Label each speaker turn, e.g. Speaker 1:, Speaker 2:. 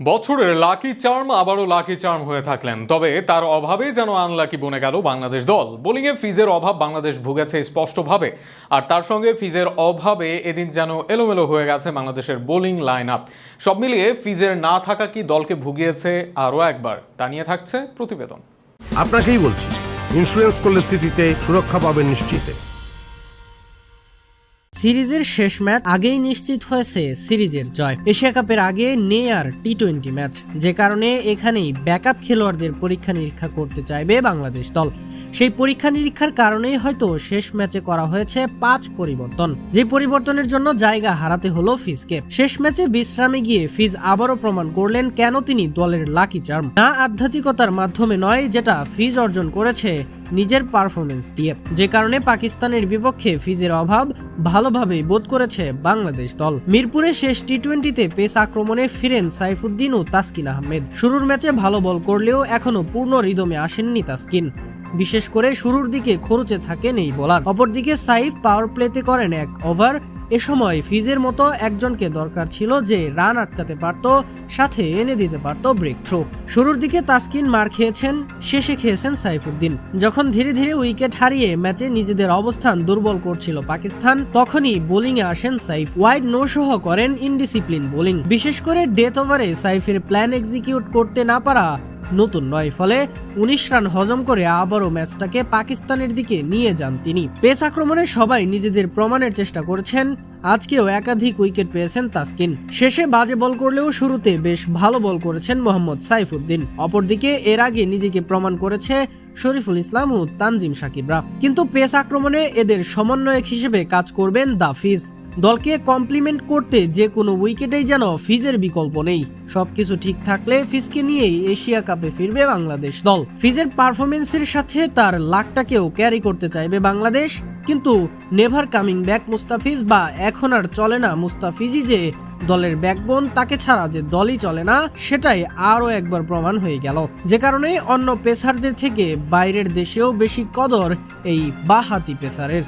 Speaker 1: বছরের lucky charm আবারও lucky charm হয়ে থাকলেন। তবে তার অভাবে যেন আনলাকি বনে গেল বাংলাদেশ দল। বোলিংয়ে ফিজের অভাব বাংলাদেশ ভুগেছে স্পষ্টভাবে, আর তার সঙ্গে ফিজের অভাবে এদিন যেন এলোমেলো হয়ে গেছে বাংলাদেশের বোলিং লাইন আপ সব মিলিয়ে ফিজের না থাকা কি দলকে ভুগিয়েছে আরও একবার, তা নিয়ে থাকছে প্রতিবেদন।
Speaker 2: আপনাকেই বলছি ইন্স্যুরেন্স করলে স্মৃতিতে সুরক্ষা পাবেন নিশ্চিতে।
Speaker 3: সিরিজের শেষ ম্যাচ আগেই নিশ্চিত হয়েছে সিরিজের জয়। এশিয়া কাপের আগে নেয়ার টি টোয়েন্টি ম্যাচ, যে কারণে এখানেই ব্যাকআপ খেলোয়াড়দের পরীক্ষা নিরীক্ষা করতে চাইবে বাংলাদেশ দল। সেই পরীক্ষা নিরীক্ষার কারণেই হয়তো শেষ ম্যাচে করা হয়েছে পাঁচ পরিবর্তন। যে পরিবর্তনের জন্য জায়গা হারাতে হলো ফিজকে। শেষ ম্যাচে বিশ্রামে গিয়ে ফিজ আবারও প্রমাণ করলেন কেন তিনি দলের লাকি চার্ম। না আধ্যাত্মিকতার মাধ্যমে নয়, যেটা ফিজ অর্জন করেছে নিজের পারফরমেন্স দিয়ে। যে কারণে পাকিস্তানের বিপক্ষে ফিজের অভাব ভালোভাবেই বোধ করেছে বাংলাদেশ দল। মিরপুরে শেষ টি টোয়েন্টিতে পেস আক্রমণে ফিরেন সাইফুদ্দিন ও তাসকিন আহমেদ। শুরুর ম্যাচে ভালো বল করলেও এখনও পূর্ণ রিদমে আসেননি তাসকিন। বিশেষ করে শুরুর দিকে খরচে থাকেন এই বোলার। অপরদিকে সাইফ পাওয়ার প্লেতে করেন এক ওভার এ সময় ফিজের মতো একজনকে দরকার ছিল যে রান আটকাতে পারত, সাথে এনে দিতে পারত ব্রেক থ্রো শুরুর দিকে তাসকিন মার খেয়েছেন, শেষে খেয়েছেন সাইফুদ্দিন। যখন ধীরে ধীরে উইকেট হারিয়ে ম্যাচে নিজেদের অবস্থান দুর্বল করছিল পাকিস্তান, তখনই বোলিংয়ে আসেন সাইফ। ওয়াইড নো সহ করেন ইনডিসিপ্লিন বোলিং। বিশেষ করে ডেথ ওভারে সাইফের প্ল্যান এক্সিকিউট করতে না পারা নতুন নয়, ফলে উনিশ রান হজম করে আবারও ম্যাচটাকে পাকিস্তানের দিকে নিয়ে যান তিনি। পেস আক্রমণে সবাই নিজেদের প্রমাণের চেষ্টা করেছেন। আজকেও একাধিক উইকেট পেয়েছেন তাসকিন। শেষে বাজে বল করলেও শুরুতে বেশ ভালো বল করেছেন মোহাম্মদ সাইফুদ্দিন। অপরদিকে এর আগে নিজেকে প্রমাণ করেছে শরীফুল ইসলাম ও তানজিম সাকিবরা। কিন্তু পেস আক্রমণে এদের সমন্বয়ক হিসেবে কাজ করবেন দাফিজ। দলকে কমপ্লিমেন্ট করতে যে কোনো উইকেটেই যেন ফিজের বিকল্প নেই। সবকিছু ঠিক থাকলে ফিজকে নিয়েই এশিয়া কাপে ফিরবে বাংলাদেশ দল। ফিজের পারফরমেন্সের সাথে তার লাকটাকেও ক্যারি করতে চাইবে বাংলাদেশ। কিন্তু নেভার কামিং ব্যাক মুস্তাফিজ বা এখন আর চলে না মুস্তাফিজই যে দলের ব্যাকবোন, তাকে ছাড়া যে দলই চলে না, সেটাই আরও একবার প্রমাণ হয়ে গেল। যে কারণে অন্য পেসারদের থেকে বাইরের দেশেও বেশি কদর এই বাহাতি পেসারের।